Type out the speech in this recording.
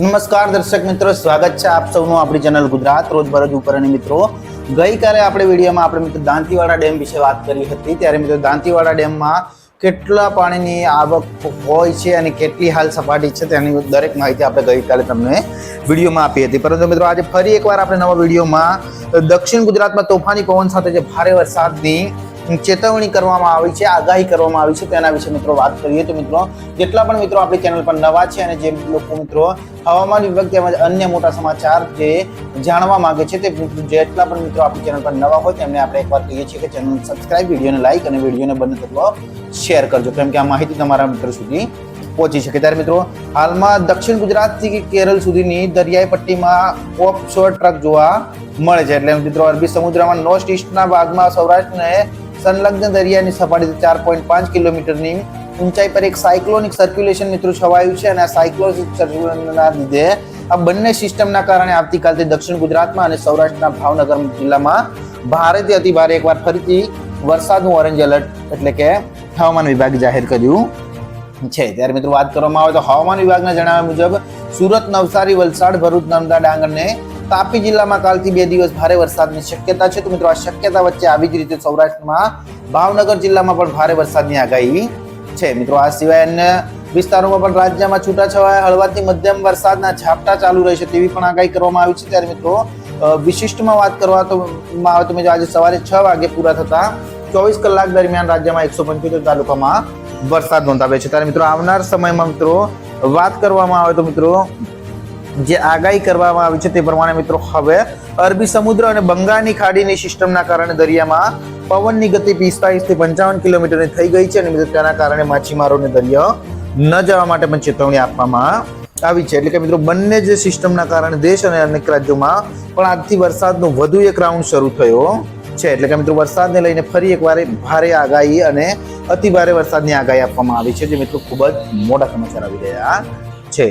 નમસ્કાર દર્શક મિત્રો, સ્વાગત છે આપ સૌનું આપણી ચેનલ ગુજરાત, રોજબરોજ ઉપર અને મિત્રો, ગઈકાલે આપણે વિડીયોમાં આપણે મિત્રો દાંતીવાડા ડેમ વિશે વાત કરી હતી. ત્યારે મિત્રો દાંતીવાડા ડેમમાં કેટલા પાણીની આવક હોય છે અને કેટલી હાલ સપાટી છે તેની દરેક માહિતી આપણે ગઈકાલે તમને વિડીયોમાં આપી હતી. પરંતુ મિત્રો, આજે ફરી એકવાર આપણે નવા વિડીયોમાં દક્ષિણ ગુજરાતમાં તોફાની પવન સાથે જે ભારે વરસાદની ચેતવણી કરવામાં આવી છે, આગાહી કરવામાં આવી છે તેના વિશે મિત્રો વાત કરીએ તો મિત્રો, જેટલા પણ મિત્રો આપણી ચેનલ પર નવા છે અને જે લોકો મિત્રો હવામાન વિભાગ તેમજ અન્ય મોટા સમાચાર જે જાણવા માંગે છે તે જેટલા પણ મિત્રો આપણી ચેનલ પર નવા હોય તેમને આપણે એકવાર કહીએ છીએ કે ચેનલ સબસ્ક્રાઇબ વિડીયોને લાઇક અને વિડીયોને બંને તત્વો શેર કરજો. કેમ કે આ માહિતી તમારા મિત્રો સુધી પહોંચી શકે. ત્યારે મિત્રો, હાલમાં દક્ષિણ ગુજરાતથી કેરળ સુધીની દરિયાઈ પટ્ટીમાં ઓફશોર ટ્રક જોવા મળે છે. એટલે મિત્રો, અરબી સમુદ્રમાં નોર્થ ઈસ્ટના ભાગમાં સૌરાષ્ટ્રને સંલગ્ન દરિયાની સપાટી ચાર પોઈન્ટ પાંચ કિલોમીટરની ઊંચાઈ પર એક સાયક્લોનિક સર્ક્યુલેશન મિત્રો છવાયું છે અને આ સાયક્લોનિક સર્ક્યુલેશનના લીધે આ બંને સિસ્ટમના કારણે આવતીકાલથી દક્ષિણ ગુજરાતમાં અને સૌરાષ્ટ્રના ભાવનગર જિલ્લામાં ભારેથી અતિ ભારે એકવાર ફરીથી વરસાદનું ઓરેન્જ એલર્ટ એટલે કે હવામાન વિભાગે જાહેર કર્યું છે. ત્યારે મિત્રો વાત કરવામાં આવે તો હવામાન વિભાગના જણાવ્યા મુજબ સુરત, નવસારી, વલસાડ, ભરૂચ, નર્મદા ડાંગ અને તાપી જિલ્લામાં કાલથી બે દિવસ ભારે વરસાદની શક્યતા છે. તો મિત્રો, આ શક્યતા વચ્ચે આવી જ રીતે સૌરાષ્ટ્રમાં ભાવનગર જિલ્લામાં પણ ભારે વરસાદની આગાહી છે. મિત્રો, આ સિવાય અન્ય વિસ્તારોમાં પણ રાજ્યમાં છૂટાછવાયા, હળવાથી મધ્યમ વરસાદના ઝાપટા ચાલુ રહેશે તેવી પણ આગાહી કરવામાં આવી છે. ત્યારે મિત્રો વિશિષ્ટમાં વાત કરવા તો આવે તો મિત્રો, આજે સવારે છ વાગે પૂરા થતા ચોવીસ કલાક દરમિયાન રાજ્યમાં એકસો પંચોતેર તાલુકામાં વરસાદ નોંધાવ્યો છે. ત્યારે મિત્રો, આવનાર સમયમાં મિત્રો, વાત કરવામાં આવે તો મિત્રો જે આગાહી કરવામાં આવી છે તે પ્રમાણે મિત્રો હવે અરબી સમુદ્ર અને બંગાળની ખાડીની સિસ્ટમના કારણે દરિયામાં પવનની ગતિ પિસ્તાલીસથી પંચાવન કિલોમીટરની થઈ ગઈ છે અને મિત્રો તેના કારણે માછીમારોને દરિયો ન જવા માટે પણ ચેતવણી આપવામાં આવી છે. એટલે કે મિત્રો બંને જે સિસ્ટમના કારણે દેશ અને અનેક રાજ્યોમાં પણ આજથી વરસાદનો વધુ એક રાઉન્ડ શરૂ થયો છે. એટલે કે મિત્રો વરસાદને લઈને ફરી એકવાર ભારે આગાહી અને અતિ ભારે વરસાદની આગાહી આપવામાં આવી છે, જે મિત્રો ખૂબ જ મોટા સમાચાર આવી રહ્યા છે.